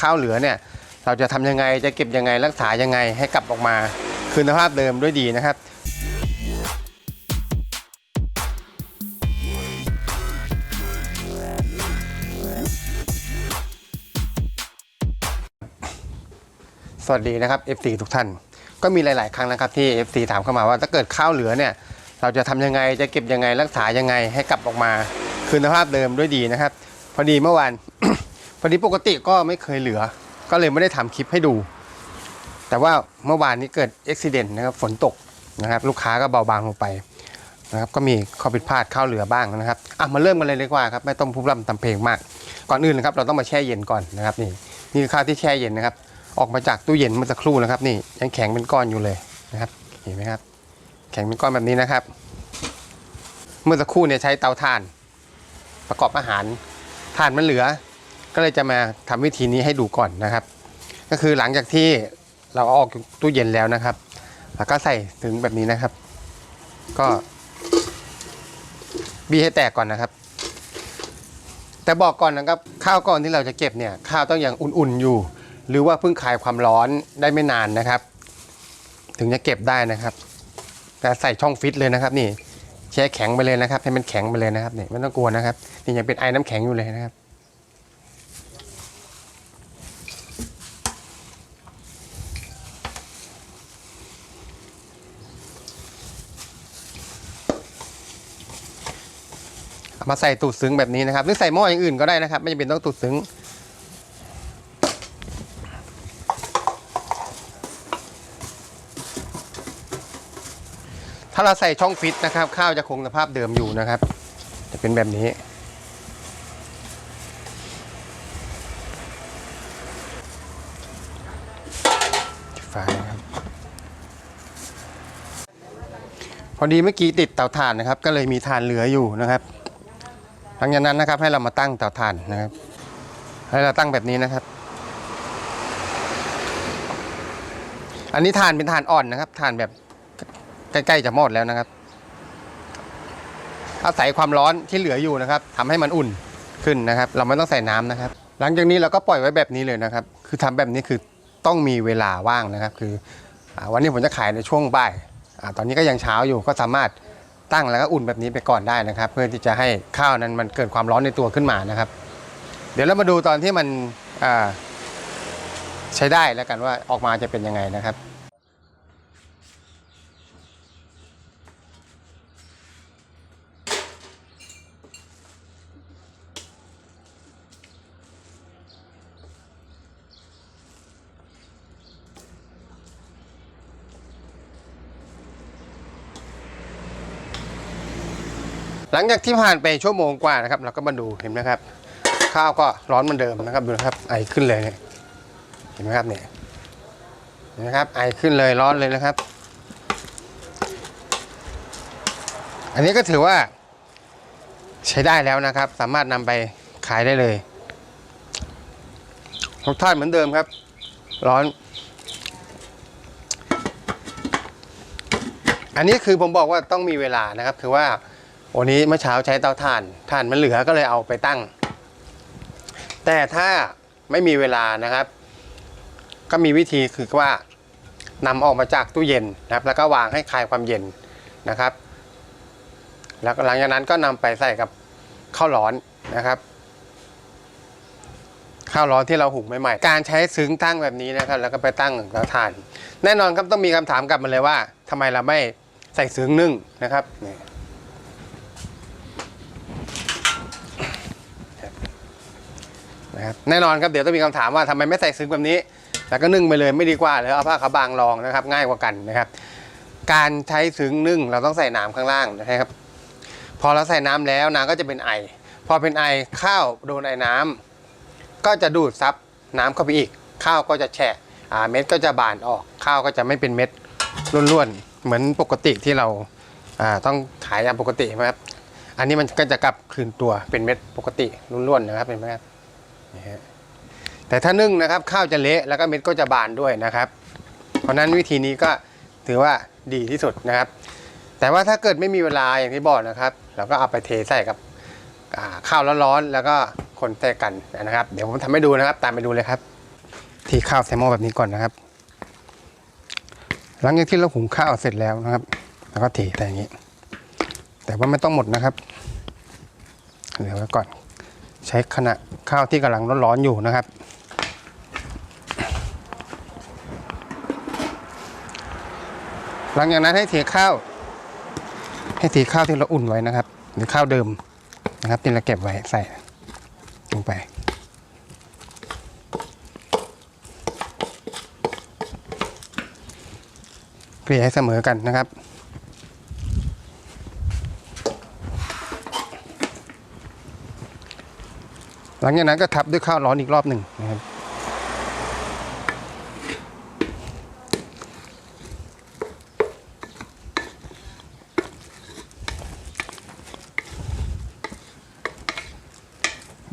ข้าวเหลือเนี่ยเราจะทำยังไงจะเก็บยังไงรักษายังไงให้กลับออกมาคืนสภาพเดิมด้วยดีนะครับสวัสดีนะครับ FC ทุกท่าน ก็มีหลาย ๆ ครั้งนะครับที่ FC ถามเข้ามาว่าถ้าเกิดข้าวเหลือเนี่ย เราจะทำยังไงจะเก็บยังไงรักษายังไงให้กลับออกมา คืนสภาพเดิมด้วยดีนะครับ พอดีเมื่อวาน พอดีปกติก็ไม่เคยเหลือ ก็เลยไม่ได้ทำคลิปให้ดู แต่ว่าเมื่อวานนี้เกิดอุบิเหตุนะครับฝนตกนะครับ ลูกค้าก็เบาบางลงไปนะครับก็มีข้อผิดพลาดเข้าเหลือบ้างนะครับอะมาเริ่มกันเลยดีกว่าครับไม่ต้องพูดร่ำทำเพลงมาก ก่อนอื่นนะครับเราต้องมาแช่เย็นก่อนนะครับนี่นี่คือข้าวที่แช่เย็นนะครับ ออกมาจากตู้เย็นเมื่อสักครู่นะครับ นี่ยังแข็งเป็นก้อนอยู่เลยนะครับ เห็นไหมครับ แข็งเป็นก้อนแบบนี้นะครับ เมื่อสักครู่เนี่ยใช้เตาถ่าน ประกอบอาหารถ่านมันเหลือ ก็เลยจะมาทำวิธีนี้ให้ดูก่อนนะครับ ก็คือหลังจากที่เราเอาออกตู้เย็นแล้วนะครับ แล้วก็ใส่ถึงแบบนี้นะครับ ก็บีให้แตกก่อนนะครับ แต่บอกก่อนนะครับ ข้าวก่อนที่เราจะเก็บเนี่ยข้าวต้องอยังอุ่นๆอยู่ หรือว่าเพิ่งคลายความร้อนได้ไม่นานนะครับ ถึงจะเก็บได้นะครับแต่ใส่ช่องฟิตเลยนะครับ นี่แช่แข็งไปเลยนะครับ ให้มันแข็งไปเลยนะครับนี่ไม่ต้องกลัวนะครับนี่ยังเป็นไอ้น้ำแข็งอยู่เลยนะครับ เอามาใส่ตูดซึ้งแบบนี้นะครับหรือใส่หม้ออย่างอื่นก็ได้นะครับ ไม่จำเป็นต้องตูดซึ้งถ้าเราใส่ช่องฟิตนะครับ ข้าวจะคงสภาพเดิมอยู่นะครับ จะเป็นแบบนี้ไฟนะครับพอดีเมื่อกี้ติดเตาถ่านนะครับ ก็เลยมีถ่านเหลืออยู่นะครับ หลังจากนั้นนะครับให้เรามาตั้งเตาถ่านนะครับ ให้เราตั้งแบบนี้นะครับ อันนี้ถ่านเป็นถ่านอ่อนนะครับถ่านแบบใกล้ๆจะหมดแล้วนะครับ อาศัยความร้อนที่เหลืออยู่นะครับทำให้มันอุ่นขึ้นนะครับ เราไม่ต้องใส่น้ำนะครับ หลังจากนี้เราก็ปล่อยไว้แบบนี้เลยนะครับ คือทำแบบนี้คือต้องมีเวลาว่างนะครับ คือวันนี้ผมจะขายในช่วงบ่ายอตอนนี้ก็ยังเช้าอยู่ก็สามารถ ตั้งแล้วก็อุ่นแบบนี้ไปก่อนได้นะครับ เพื่อที่จะให้ข้าวนั้นมันเกิดความร้อนในตัวขึ้นมานะครับ เดี๋ยวเรามาดูตอนที่มันใช้ได้แล้วกันว่าออกมาจะเป็นยังไงนะครับ หลังจากที่ผ่านไปชั่วโมงกว่านะครับ เราก็มาดูเห็นไหมครับ ข้าวก็ร้อนเหมือนเดิมนะครับดูนะครับไอขึ้นเลยเนี่ยเห็นไหมครับเนี่ยเห็นไหมครับไอขึ้นเลยร้อนเลยนะครับ อันนี้ก็ถือว่า ใช้ได้แล้วนะครับ สามารถนำไปขายได้เลยรสชาติเหมือนเดิมครับ ร้อน อันนี้คือผมบอกว่าต้องมีเวลานะครับ คือว่า วันนี้เมื่อเช้าใช้เตาถ่านถ่านมันเหลือก็เลยเอาไปตั้ง แต่ถ้าไม่มีเวลานะครับ ก็มีวิธีคือว่านำออกมาจากตู้เย็นนะครับ แล้วก็วางให้คลายความเย็นนะครับ แล้วหลังจากนั้นก็นำไปใส่กับข้าวร้อนนะครับข้าวร้อนที่เราหุงใหม่ๆ การใช้ซึ้งตั้งแบบนี้นะครับ แล้วก็ไปตั้งเตาถ่าน แน่นอนครับต้องมีคำถามกลับมาเลยว่าทำไมเราไม่ใส่ซึ้งนึ่งนะครับ นะครับแน่นอนครับเดี๋ยวต้องมีคำถามว่าทำไมไม่ใส่ซึ้งแบบนี้แล้วก็นึ่งไปเลยไม่ดีกว่าหรือเอาผ้าขาวบางรองนะครับ ง่ายกว่ากันนะครับ การใช้ซึ้งนึ่งเราต้องใส่น้ำข้างล่างนะครับ พอเราใส่น้ำแล้วน้ำก็จะเป็นไอ พอเป็นไอข้าวโดนไอน้ำก็จะดูดซับน้ำเข้าไปอีก ข้าวก็จะแฉะเม็ดก็จะบานออก ข้าวก็จะไม่เป็นเม็ดร่วนๆเหมือนปกติที่เราต้องขายยามปกติใช่ไหมครับอันนี้มันก็จะกลับคืนตัวเป็นเม็ดปกติร่วนๆนะครับเห็นไหมครับ นี่ฮะแต่ถ้านึ่งนะครับข้าวจะเละแล้วก็เม็ดก็จะบานด้วยนะครับ เพราะนั้นวิธีนี้ก็ถือว่าดีที่สุดนะครับ แต่ว่าถ้าเกิดไม่มีเวลาอย่างที่บอกนะครับ เราก็เอาไปเทใส่กับข้าวร้อนๆแล้วก็คนใส่กันนะครับ เดี๋ยวผมทำให้ดูนะครับ ตามไปดูเลยครับ ทีข้าวใส่หม้อแบบนี้ก่อนนะครับ หลังจากที่เราหุงข้าวเสร็จแล้วนะครับ แล้วก็เทแต่อย่างนี้ แต่ว่าไม่ต้องหมดนะครับเหลือไว้ก่อน ใช้ขณะข้าวที่กำลังร้อนๆอยู่นะครับ หลังจากนั้นให้เทข้าว ให้เทข้าวที่เราอุ่นไว้นะครับ หรือข้าวเดิมนะครับที่เราเก็บไว้ใส่ลงไปเกลี่ยให้เสมอกันนะครับ หลังจากนั้นก็ทับด้วยข้าวร้อนอีกรอบหนึ่งนะครับ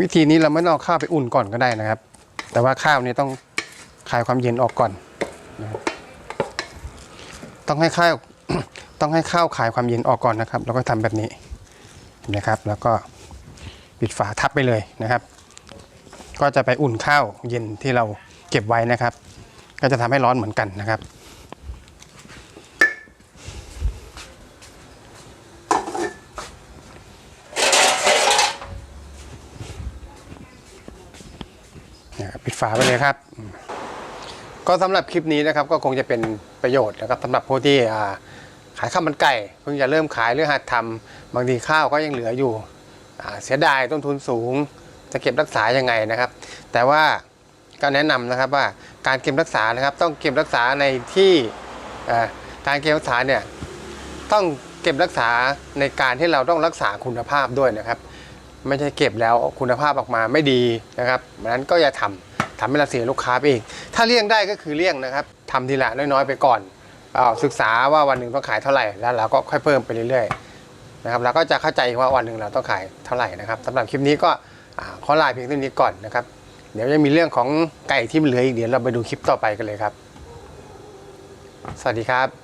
วิธีนี้เราไม่ต้องเอาข้าวไปอุ่นก่อนก็ได้นะครับ แต่ว่าข้าวนี้ต้องคลายความเย็นออกก่อนนะครับต้องให้ข้าวต้องให้ข้าวคลายความเย็นออกก่อนนะครับ แล้วก็ทำแบบนี้นะครับ แล้วก็ปิดฝาทับไปเลยนะครับ ก็จะไปอุ่นข้าวเย็นที่เราเก็บไว้นะครับ ก็จะทำให้ร้อนเหมือนกันนะครับ ปิดฝาไปเลยครับ ก็สำหรับคลิปนี้นะครับก็คงจะเป็นประโยชน์นะครับสำหรับผู้ที่ขายข้าวมันไก่เพิ่งจะเริ่มขายหรือหัดทำบางทีข้าวก็ยังเหลืออยู่เสียดายต้นทุนสูง จะเก็บรักษายังไงนะครับ แต่ว่าก็แนะนำนะครับว่าการเก็บรักษานะครับ ต้องเก็บรักษาในที่การเก็บรักษาเนี่ยต้องเก็บรักษาในการที่เราต้องรักษาคุณภาพด้วยนะครับ ไม่ใช่เก็บแล้วคุณภาพออกมาไม่ดีนะครับนั้นก็อย่าทำทำให้เราเสียลูกค้าไปอีก ถ้าเลี่ยงได้ก็คือเลี่ยงนะครับทำทีละน้อยๆไปก่อนเอศึกษาว่าวันหนึ่งต้องขายเท่าไหร่แล้วเราก็ค่อยเพิ่มไปเรื่อยๆนะครับเราก็จะเข้าใจว่าวันหนึ่งเราต้องขายเท่าไหร่นะครับสำหรับคลิปนี้ก็ ขอลาเพียงเท่านี้ก่อนนะครับ เดี๋ยวยังมีเรื่องของไก่ที่เหลืออีกเดี๋ยวเราไปดูคลิปต่อไปกันเลยครับ สวัสดีครับ